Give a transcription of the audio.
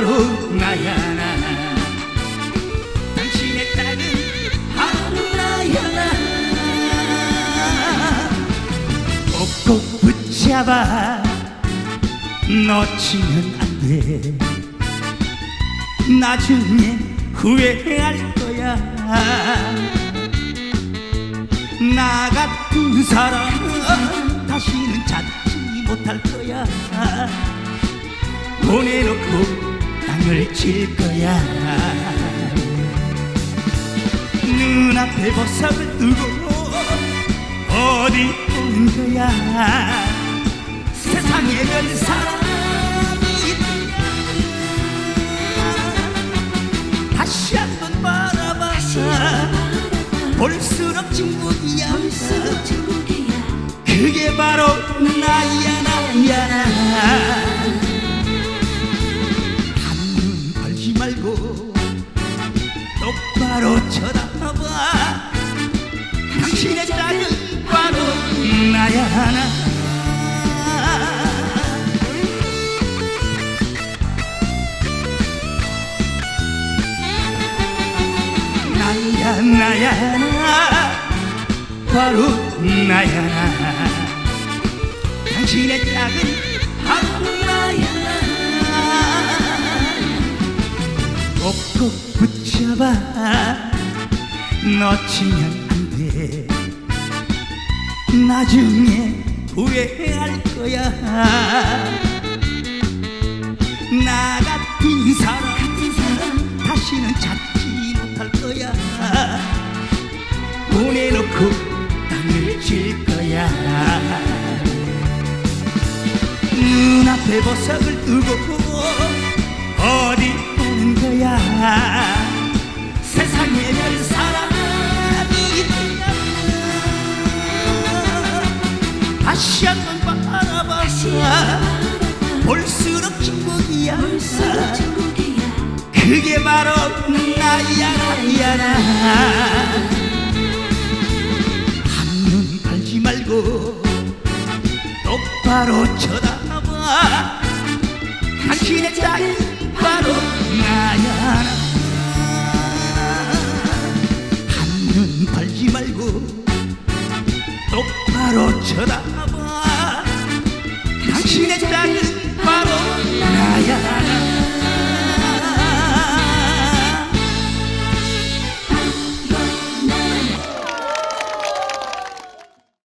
바로 나야 나. 당신의 딸은 바로 나야 나. 꼭꼭 붙잡아 놓치면 안돼. 나중에 후회할 거야. 나 같은 사람 다시는 찾지 못할 거야. 보내놓고 땅을 칠 거야. 눈앞에 보석을 두고 어디 오는 거야? 세상에 별 사람이 있냐 다시 한번 바라봐. 볼수록 진국 바로 쳐다봐 당신의 딸은 바로 나야 나. 나야 나야 나. 바로 나야 나. 당신의 짝은 바로 나야 나. 꼭꼭 붙 잡아 놓치면 안 돼. 나중에 후회할 거야. 나 같은 사람 다시는 찾지 못할 거야. 보내놓고 땅을 칠 거야. 눈앞에 보석을 두고 어디 오는 거야 다시 한번 바라봐 볼수록 중국이야. 그게 바로 나야 나야 나. 한눈 팔지 말고 똑바로 쳐다봐. 당신의 딸 바로 나야 나. 한눈 팔지 말고 똑바로 바로 쳐다봐 당신의 딸